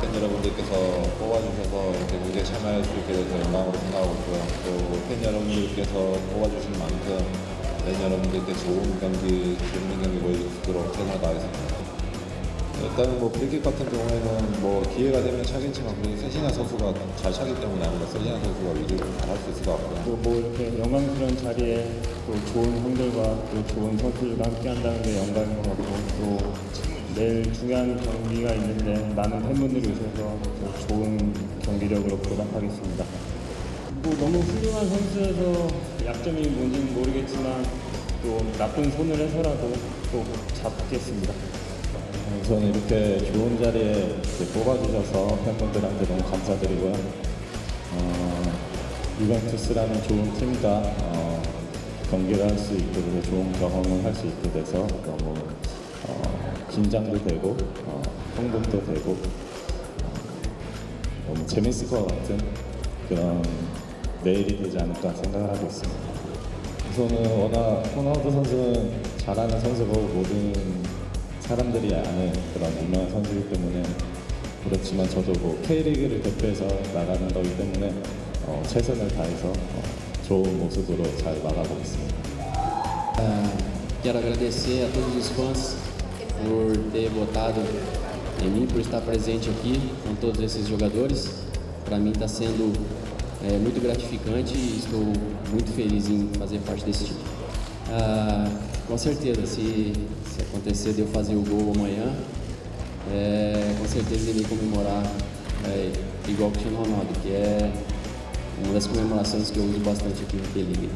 팬분들께서 뽑아주셔서 이렇게 무대에 참여할 수 있게 돼서 영광으로 생각하고 있고요. 또 팬 여러분들께서 뽑아주신 만큼 팬 여러분들께 좋은 경기, 재밌는 경기 보여줄 수 있도록 최선을 다하겠습니다. 일단은 뭐 브리킥 같은 경우에는 뭐 기회가 되면 차긴치 감독이 세시나 선수가 잘 차기 때문에 아무래도 세시나 선수가 위주로 잘할 수 있을 것 같고요. 또 뭐 이렇게 영광스러운 자리에 또 좋은 형들과 또 좋은 선수들과 함께 한다는 게 영광인 것 같고 또 내일 중요한 경기가 있는데 많은 팬분들이 오셔서 또 좋은 경기력으로 보답하겠습니다. 뭐 너무 훌륭한 선수여서 약점이 뭔지는 모르겠지만 또 나쁜 손을 해서라도 꼭 잡겠습니다. 우선 이렇게 좋은 자리에 뽑아주셔서 팬분들한테 너무 감사드리고요. 어, 유벤투스라는 좋은 팀과 어, 경기를 할 수 있게 돼서 좋은 경험을 할 수 있게 돼서 너무 어, 긴장도 되고 어, 흥분도 되고 어, 너무 재밌을 것 같은 그런 내일이 되지 않을까 생각을 하고 있습니다. 우선은 워낙 호나우드 선수는 잘하는 선수고 모든 사람들이 아는 그런 유명한 선수이기 때문에 그렇지만 저도 뭐 K리그를 대표해서 나가는 거기 때문에 어, 최선을 다해서 어, 좋은 모습으로 잘 나가보겠습니다. Quero agradecer a todos os fãs por ter votado em mim, por estar presente aqui com todos esses jogadores. Para mim está sendo é, muito gratificante e estou muito feliz em fazer parte desse time. Ah, com certeza, se, se acontecer de eu fazer o gol amanhã, é, com certeza irei comemorar é, igual o Cristiano Ronaldo, que é uma das comemorações que eu uso bastante aqui no T-League.